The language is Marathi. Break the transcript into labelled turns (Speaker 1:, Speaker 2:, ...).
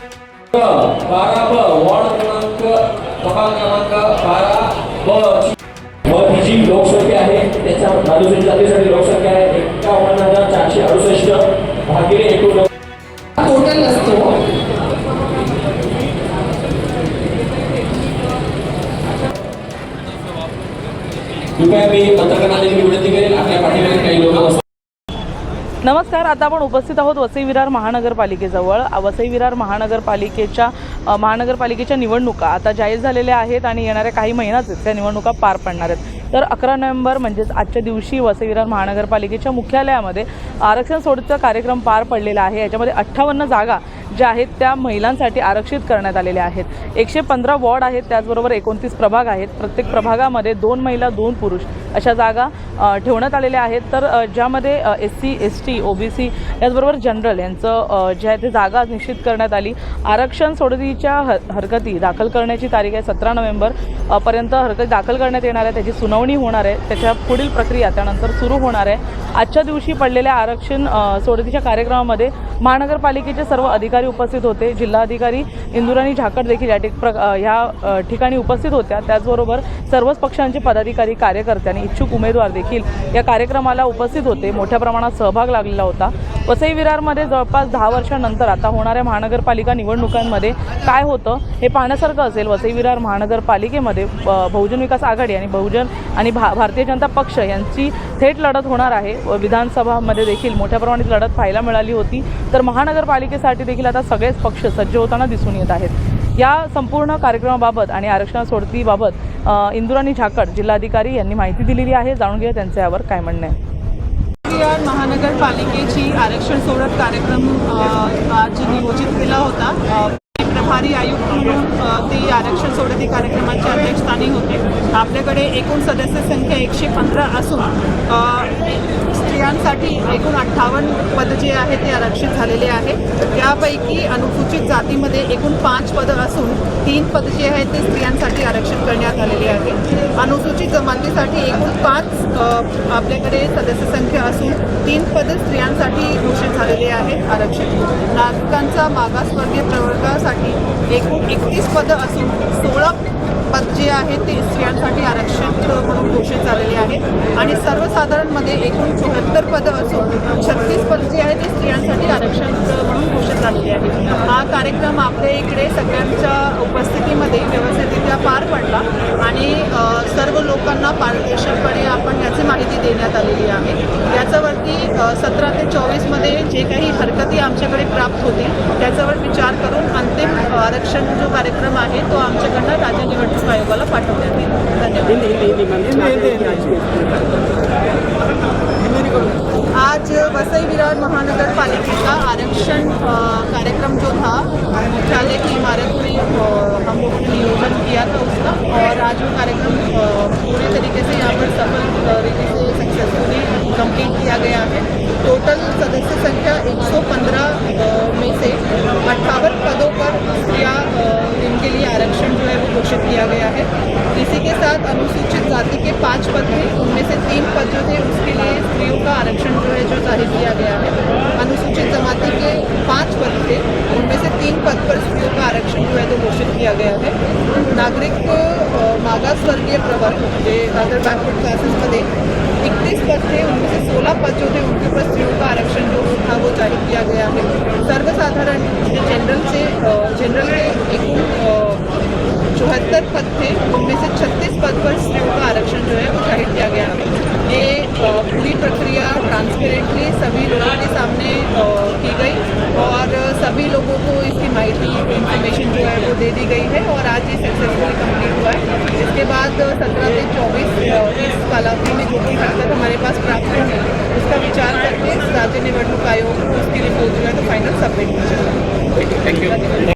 Speaker 1: बारा ब वॉर्ड क्रमांक प्रभाग क्रमांक बारा ब ही जी लोकसंख्या आहे त्याच्या अनुसूचित जातीसाठी लोकसंख्या आहे एकावन्न हजार चारशे अडुसष्ट भागिले एकूण
Speaker 2: टोटल असतो
Speaker 1: कृपया मी पत्रकारांना विनंती करेन आपल्या पाठीमागे काही लोक
Speaker 3: नमस्कार आता आपण उपस्थित आहोत वसई विरार महानगरपालिकेजवळ. वसई विरार महानगरपालिकेच्या महानगरपालिकेच्या निवडणुका आता जाहीर झालेल्या आहेत आणि येणाऱ्या काही महिन्यातच त्या निवडणुका पार पडणार आहेत. तर अकरा नोव्हेंबर म्हणजेच आजच्या दिवशी वसई विरार महानगरपालिकेच्या मुख्यालयामध्ये आरक्षण सोडतीचा कार्यक्रम पार पडलेला आहे. याच्यामध्ये अठ्ठावन्न जागा ज्या आहेत त्या महिलांसाठी आरक्षित करण्यात आलेल्या आहेत. एकशे पंधरा वॉर्ड आहेत त्याचबरोबर एकोणतीस प्रभाग आहेत. प्रत्येक प्रभागामध्ये दोन महिला दोन पुरुष अशा जागा ठेवण्यात आलेले आहेत. तर ज्यामध्ये S C S T O B C याचबरोबर जनरल यांचं जे आहे ते जागा निश्चित करण्यात आली. आरक्षण सोडतीच्या ह हरकती दाखल करण्याची तारीख आहे सतरा नोव्हेंबर पर्यंत हरकत दाखल करण्यात येणार आहे त्याची सुनावणी होणार आहे. त्याच्या पुढील प्रक्रिया त्यानंतर सुरू होणार आहे. आजच्या दिवशी पडलेल्या आरक्षण सोडतीच्या कार्यक्रमामध्ये महानगरपालिकेचे सर्व अधिकारी उपस्थित होते. जिल्हाधिकारी इंदुराणी झाकड देखील या ठिक प्र ह्या ठिकाणी उपस्थित होत्या. त्याचबरोबर सर्वच पक्षांचे पदाधिकारी कार्यकर्ते आणि इच्छुक उमेदवार देखील या कार्यक्रमाला उपस्थित होते. मोठ्या प्रमाणात सहभाग लागलेला होता. वसई विरारमध्ये जवळपास दहा वर्षानंतर आता होणाऱ्या महानगरपालिका निवडणुकांमध्ये काय होतं हे पाहण्यासारखं असेल वसई विरार महानगरपालिकेमध्ये. बहुजन विकास आघाडी आणि बहुजन आणि भा भारतीय जनता पक्ष यांची थेट लढत होणार आहे. व विधानसभामध्ये देखील मोठ्या प्रमाणात लढत पाहायला मिळाली होती. तर महानगरपालिकेसाठी देखील आता सगळेच पक्ष सज्ज होताना दिसून येत आहेत. या संपूर्ण कार्यक्रमाबाबत आणि आरक्षण सोडतीबाबत इंदुराणी झाकड जिल्हाधिकारी यांनी माहिती दिलेली आहे. जाणून घेऊया त्यांचं यावर काय म्हणणं आहे.
Speaker 2: महानगरपालिकेची आरक्षण सोडत कार्यक्रम आज नियोजित केला होता. प्रभारी आयुक्त म्हणून ते आरक्षण सोडती कार्यक्रमाच्या अध्यक्षस्थानी होते. आपल्याकडे एकूण सदस्य संख्या एकशे पंधरा असून स्त्रियांसाठी एकूण अठ्ठावन्न पद जे आहे ते आरक्षित झालेले आहे. त्यापैकी अनुसूचित जातीमध्ये एकूण पाच पदं असून तीन पद जे आहेत ते स्त्रियांसाठी आरक्षित करण्यात आलेले आहे. अनुसूचित जमातीसाठी एकूण पाच आपल्याकडे सदस्य संख्या असून तीन पदं स्त्रियांसाठी घोषित झालेले आहेत आरक्षित. नागरिकांचा मागासवर्गीय प्रवर्गासाठी एकूण एकतीस पदं असून सोळा पद जे आहे ते स्त्रियांसाठी आरक्षित म्हणून घोषित झालेले आहे. आणि सर्वसाधारणमध्ये एकूण चौहत्तर पदं असून छत्तीस पद जी आहे ते स्त्रियांसाठी आरक्षण म्हणून घोषित झालेली आहे हा कार्यक्रम आपल्या इकडे सगळ्यांच्या उपस्थितीमध्ये व्यवस्थितरित्या पार पडला आणि सर्व लोकांना पारदर्शकपणे आपण याची माहिती देण्यात आलेली आहे याच्यावरती सतरा ते चोवीसमध्ये जे काही हरकती आमच्याकडे प्राप्त होतील त्याच्यावर विचार करून अंतिम आरक्षण जो कार्यक्रम आहे तो आमच्याकडनं राज्य निवडणूक आयोगाला पाठवण्यात येईल धन्यवाद वसई विरार महानगरपालिका आरक्षण कार्यक्रम जो था मुख्यालय की इमारत में हम लोगों ने नियोजन किया था उसका। और आज वो कार्यक्रम पूरी तरीके से यहाँ पर सफल तरीके से सक्सेसफुली कंप्लीट किया गया है। टोटल सदस्य संख्या 115 में से अट्ठावन पदों पर अ, इनके लिए आरक्षण जो है वो घोषित किया गया है। इसी के साथ अनुसूचित जाति के पाँच पद थे उनमें से तीन पद जो थे उसके लिए स्त्रियों का आरक्षण जो है जो ज़ाहिर किया गया है। अनुसूचित जमाति के पाँच पद थे उनमें से तीन पद पर स्त्रियों का आरक्षण जो है तो घोषित किया गया है। नागरिक अ, मागासवर्गीय प्रवर्ग जे अदर बॅकवर्ड क्लासेसमध्ये इकतीस पद थे उनमें से सोलह पद जो थे उनके ऊपर स्त्रियों का आरक्षण जो था वो ज़ाहिर किया गया है। सर्वसाधारण जनरल से जनरल के एकूण चौहत्तर पद थे उनमें से छत्तीस पद पर स्त्रियों का आरक्षण जो है वो ज़ाहिर किया गया है ये अ, पूरी प्रक्रिया ट्रांसपेरेंटली सभी लोगों के सामने की गई और सभी लोगों को इसकी माइटी इंफॉर्मेशन जो है वो दे दी गई है और आज ये सक्सेसफुली कंप्लीट हुआ है। इसके बाद सत्रह से चौबीस इस कालावधि में जो भी हरकत हमारे पास प्राप्त होगी उसका विचार करके राज्य निवडणूक आयोग को उसकी रिपोर्ट जो है तो फाइनल सबमिट की जाएगी।
Speaker 1: थँक्यू